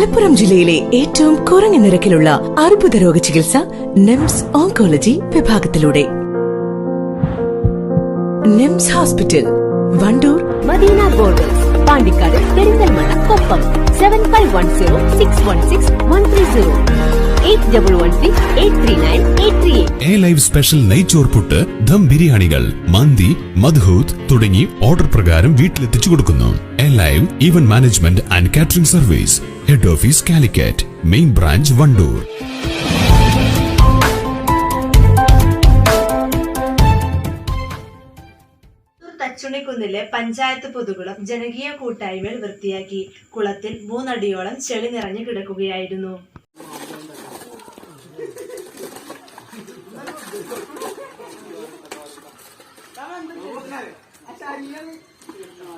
മലപ്പുറം ജില്ലയിലെ ഏറ്റവും കുറഞ്ഞ നിരക്കിലുള്ള അർബുദ രോഗ ചികിത്സ NIMS oncology വിഭാഗത്തിലൂടെ. NIMS hospital Wandoor Madina border Pandikkad Perinthalmanna Koppam seven five one zero six one six one three zero a live special dum ബിരിയാണികൾ മന്തി മദ്ഹൂത്ത് തുടങ്ങി ഓർഡർ പ്രകാരം വീട്ടിലെത്തിച്ചു കൊടുക്കുന്നു. A event management and catering service head office Calicut main branch Wandoor ിലെ panchayat പൊതുകുളം ജനകീയ കൂട്ടായ്മയിൽ വൃത്തിയാക്കി കുളത്തിൽ മൂന്നടിയോളം ചെളി നിറഞ്ഞു കിടക്കുകയായിരുന്നു.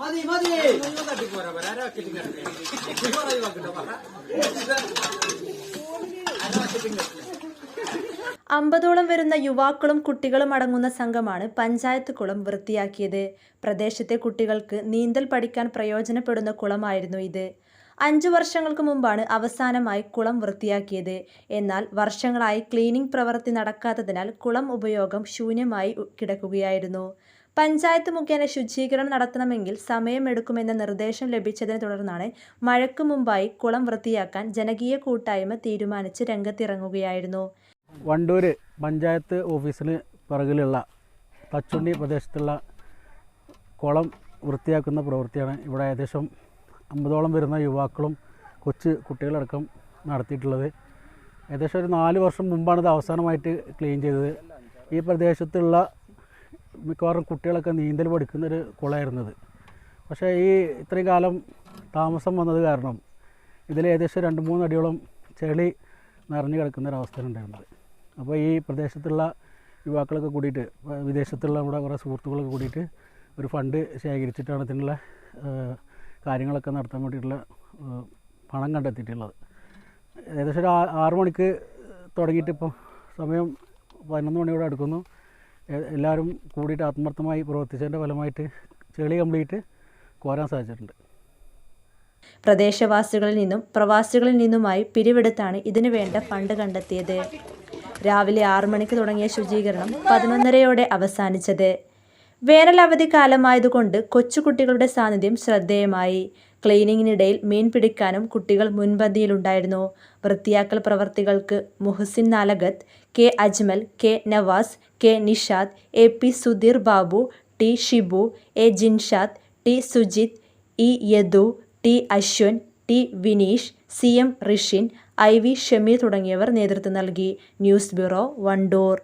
മതി മതി. അമ്പതോളം വരുന്ന യുവാക്കളും കുട്ടികളും അടങ്ങുന്ന സംഘമാണ് പഞ്ചായത്ത് കുളം വൃത്തിയാക്കിയത്. പ്രദേശത്തെ കുട്ടികൾക്ക് നീന്തൽ പഠിക്കാൻ പ്രയോജനപ്പെടുന്ന കുളമായിരുന്നു ഇത്. അഞ്ചു വർഷങ്ങൾക്ക് മുമ്പാണ് അവസാനമായി കുളം വൃത്തിയാക്കിയത്. എന്നാൽ വർഷങ്ങളായി ക്ലീനിംഗ് പ്രവൃത്തി നടക്കാത്തതിനാൽ കുളം ഉപയോഗം ശൂന്യമായി കിടക്കുകയായിരുന്നു. പഞ്ചായത്ത് മുഖേന ശുചീകരണം നടത്തണമെങ്കിൽ സമയമെടുക്കുമെന്ന നിർദ്ദേശം ലഭിച്ചതിനെ തുടർന്നാണ് മഴയ്ക്ക് മുമ്പായി കുളം വൃത്തിയാക്കാൻ ജനകീയ കൂട്ടായ്മ തീരുമാനിച്ച് രംഗത്തിറങ്ങുകയായിരുന്നു. വണ്ടൂർ പഞ്ചായത്ത് ഓഫീസിന് പിറകിലുള്ള തച്ചുണ്ണി പ്രദേശത്തുള്ള കുളം വൃത്തിയാക്കുന്ന പ്രവൃത്തിയാണ് ഇവിടെ ഏകദേശം അമ്പതോളം വരുന്ന യുവാക്കളും കൊച്ചു കുട്ടികളടക്കം നടത്തിയിട്ടുള്ളത്. ഏകദേശം ഒരു നാല് വർഷം മുമ്പാണ് ഇത് അവസാനമായിട്ട് ക്ലീൻ ചെയ്തത്. ഈ പ്രദേശത്തുള്ള മിക്കവാറും കുട്ടികളൊക്കെ നീന്തൽ പഠിക്കുന്നൊരു കുളമായിരുന്നത്. പക്ഷേ ഈ ഇത്രയും കാലം താമസം വന്നത് കാരണം ഇതിൽ ഏകദേശം രണ്ട് മൂന്ന് അടിയോളം ചെളി നിറഞ്ഞു കിടക്കുന്ന ഉണ്ടായിരുന്നത് അപ്പോൾ ഈ പ്രദേശത്തുള്ള യുവാക്കളൊക്കെ കൂടിയിട്ട് വിദേശത്തുള്ള നമ്മുടെ കുറേ സുഹൃത്തുക്കളൊക്കെ കൂടിയിട്ട് ഒരു ഫണ്ട് ശേഖരിച്ചിട്ടാണ് ഇതിനുള്ള കാര്യങ്ങളൊക്കെ നടത്താൻ വേണ്ടിയിട്ടുള്ള പണം കണ്ടെത്തിയിട്ടുള്ളത്. ഏകദേശം ഒരു ആറ് മണിക്ക് തുടങ്ങിയിട്ട് ഇപ്പോൾ സമയം പതിനൊന്ന് മണിയോടെ അടുക്കുന്നു. എല്ലാവരും കൂടിയിട്ട് ആത്മാർത്ഥമായി പ്രവർത്തിച്ചതിന്റെ ഫലമായിട്ട് ചെളി കംപ്ലീറ്റ് കോരാൻ സാധിച്ചിട്ടുണ്ട്. പ്രദേശവാസികളിൽ നിന്നും പ്രവാസികളിൽ നിന്നുമായി പിരിവെടുത്താണ് ഇതിനു വേണ്ട ഫണ്ട് കണ്ടെത്തിയത്. രാവിലെ ആറു മണിക്ക് തുടങ്ങിയ ശുചീകരണം പതിനൊന്നരയോടെ അവസാനിച്ചത്. വേനൽ അവധി കാലമായതുകൊണ്ട് കൊച്ചുകുട്ടികളുടെ സാന്നിധ്യം ശ്രദ്ധേയമായി. ക്ലീനിങ്ങിനിടയിൽ മീൻ പിടിക്കാനും കുട്ടികൾ മുൻപന്തിയിലുണ്ടായിരുന്നു. വൃത്തിയാക്കൽ പ്രവർത്തികൾക്ക് Muhasin Nalagath K Ajmal K Navas K Nishad A P Sudheer Babu T Shibu A Jinshad T Sujith E Yadu T Ashwan T Vineesh C M Rishin I V Shameer തുടങ്ങിയവർ നേതൃത്വം നൽകി. News bureau Wandoor.